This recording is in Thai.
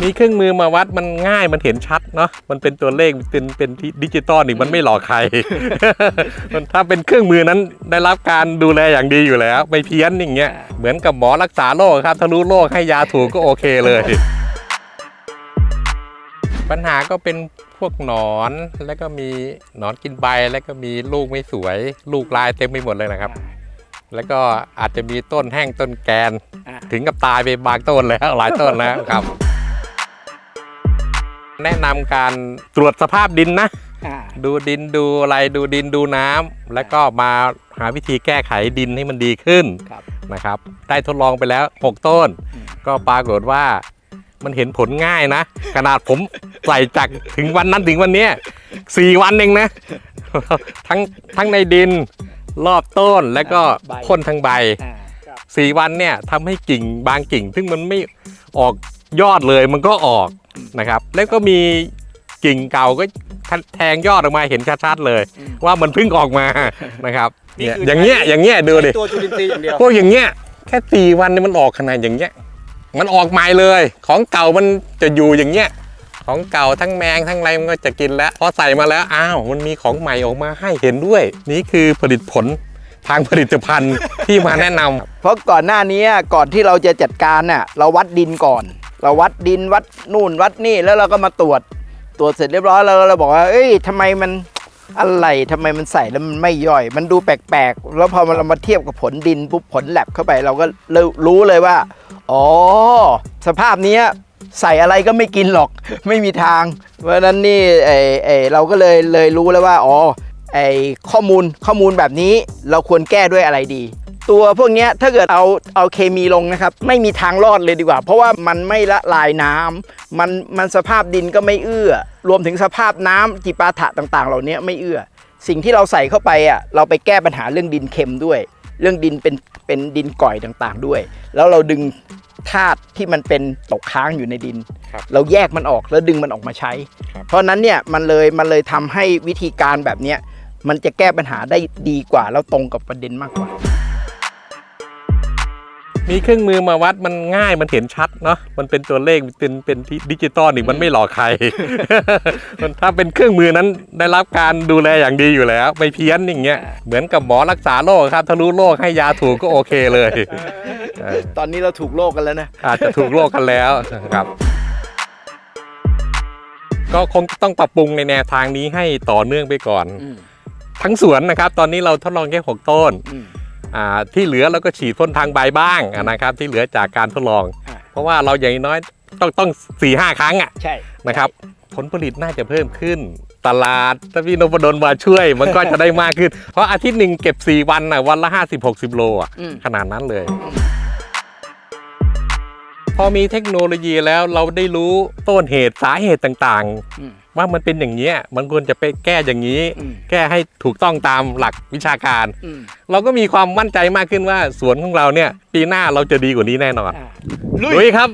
มีเครื่องมือมาวัดมันง่ายมันเห็นชัดเนาะมันเป็นตัวเลขเป็นเป็นดิจิตอลนี่มันไม่หลอกใคร มันถ้าเป็นเครื่องมือนั้นได้รับการดูแลอย่างดีอยู่แล้ว ไม่เพี้ยนอย่างเงี้ยเหมือนกับหมอรักษาโรคครับถ้ารู้โรคให้ยาถูกก็โอเคเลย ปัญหาก็เป็นพวกหนอนแล้วก็มีหนอนกินใบแล้วก็มีลูกไม่สวย ลูกลายเต็มไปหมดเลยนะครับ แล้วก็อาจจะมีต้นแห้งต้นแกนอ่าถึงกับตายไปบางต้นแล้วหลายต้นแล้วครับ แนะนำการตรวจสภาพดินนะอ่าดูดินดูอะไรดูดินดูน้ำแล้วก็มาหาวิธีแก้ไขดินให้มันดีขึ้นครับนะครับ ได้ทดลองไปแล้ว 6 ต้นอืมก็ปรากฏว่ามันเห็นผลง่ายนะ ขนาดผมใส่จากถึงวันนั้นถึงวันเนี้ยสี่วันเองนะ ทั้งทั้งในดินรอบต้นแล้วก็พ่นทั้งใบอ่าสี่วันเนี่ยทำให้กิ่งบางกิ่ง ซึ่งมันไม่ออกยอดเลยมันก็ออก นะครับ แล้วก็มีกิ่งเก่าก็แทงยอดออกมาเห็นชัดๆเลย ว่ามันเพิ่งออกมานะครับเนี่ยอย่างเงี้ยอย่างเงี้ยดูดิตัวจุลินทรีย์อย่างเดียวพวกอย่างเงี้ยแค่สี่วันเนี่ยมันออกขนาดอย่างเงี้ย มันออกใหม่เลย ของเก่ามันจะอยู่อย่างเงี้ยของเก่าทั้งแมงทั้งอะไรมันก็จะกินแล้วพอใส่มาแล้วอ้าวมันมีของใหม่ออกมาให้เห็นด้วย นี่คือผลิตผลทางผลิตภัณฑ์ที่มาแนะนำเพราะก่อนหน้านี้ก่อนที่เราจะจัดการน่ะเราวัดดินก่อน เราวัดดินวัดนู่นวัดนี่แล้วเราก็มาตรวจตรวจเสร็จเรียบร้อยแล้วเราบอกว่าเอ้ยทำไมมันอะไรทำไมมันใส่แล้วมันไม่ย่อย มันดูแปลกๆ แล้วพอเรามาเทียบกับผลดินปุ๊บผลแลบเข้าไปเราก็รู้เลยว่า อ๋อ สภาพนี้ใส่อะไรก็ไม่กินหรอก ไม่มีทาง เพราะนั้นนี่ไอไอเราก็เลยเลยรู้แล้วว่า อ๋อ ไอข้อมูลข้อมูลแบบนี้เราควรแก้ด้วยอะไรดี ตัวพวกเนี้ยถ้าเกิดเอาเอาเคมีลงนะครับ ไม่มีทางรอดเลยดีกว่า เพราะว่ามันไม่ละลายน้ำมันมันสภาพดินก็ไม่เอื้อ รวมถึงสภาพน้ำจิปาถะต่าง ๆ เหล่านี้ไม่เอื้อ สิ่งที่เราใส่เข้าไปอะเราไปแก้ปัญหาเรื่องดินเค็มด้วย เรื่องดินเป็นเป็นดินก่อยต่างๆด้วย แล้วเราดึงธาตุที่มันเป็นตกค้างอยู่ในดินครับเราแยกมันออกแล้วดึงมันออกมาใช้ครับเพราะฉะนั้นเนี่ยมันเลยมันเลยทำให้วิธีการแบบเนี้ยมันจะแก้ปัญหาได้ดีกว่าแล้วตรงกับประเด็นมากกว่า มีเครื่องมือมาวัดมันง่ายมันเห็นชัดเนาะมันเป็นตัวเลขเป็นเป็นดิจิตอลนี่มันไม่หลอกใคร มันถ้าเป็นเครื่องมือนั้นได้รับการดูแลอย่างดีอยู่แล้ว ไม่เพี้ยนอย่างเงี้ยเหมือนกับหมอรักษาโรคครับถ้ารู้โรคให้ยาถูกก็โอเคเลยเออตอนนี้เราถูกโลกกันแล้วนะอาจจะถูกโรคกันแล้วนะครับก็คงต้องปรับปรุงในแนวทางนี้ให้ต่อเนื่องไปก่อนอืมทั้งสวนนะครับ ตอนนี้เราทดลองแค่หกต้นอืมอ่า ที่เหลือเราก็ฉีดพ่นทางใบบ้างนะครับที่เหลือจากการทดลองอ่าเพราะว่าเราอย่างน้อยต้องต้องสี่ห้าครั้งอะใช่นะครับผลผลิตน่าจะเพิ่มขึ้นตลาดถ้าพี่นพดลมาช่วย มันก็จะได้มากขึ้น เพราะอาทิตย์หนึ่งเก็บ 4 วันน่ะวันละ 50-60 โลอะอืมขนาดนั้นเลย พอมีเทคโนโลยีแล้วเราได้รู้ต้นเหตุสาเหตุต่างอืมๆว่ามันเป็นอย่างนี้ยมันควรจะไปแก้อย่างนี้อืมแก้ให้ถูกต้องตามหลักวิชาการอืมเราก็มีความมั่นใจมากขึ้นว่าสวนของเราเนี่ย ปีหน้าเราจะดีกว่านี้แน่นอนอ่าลุยครับ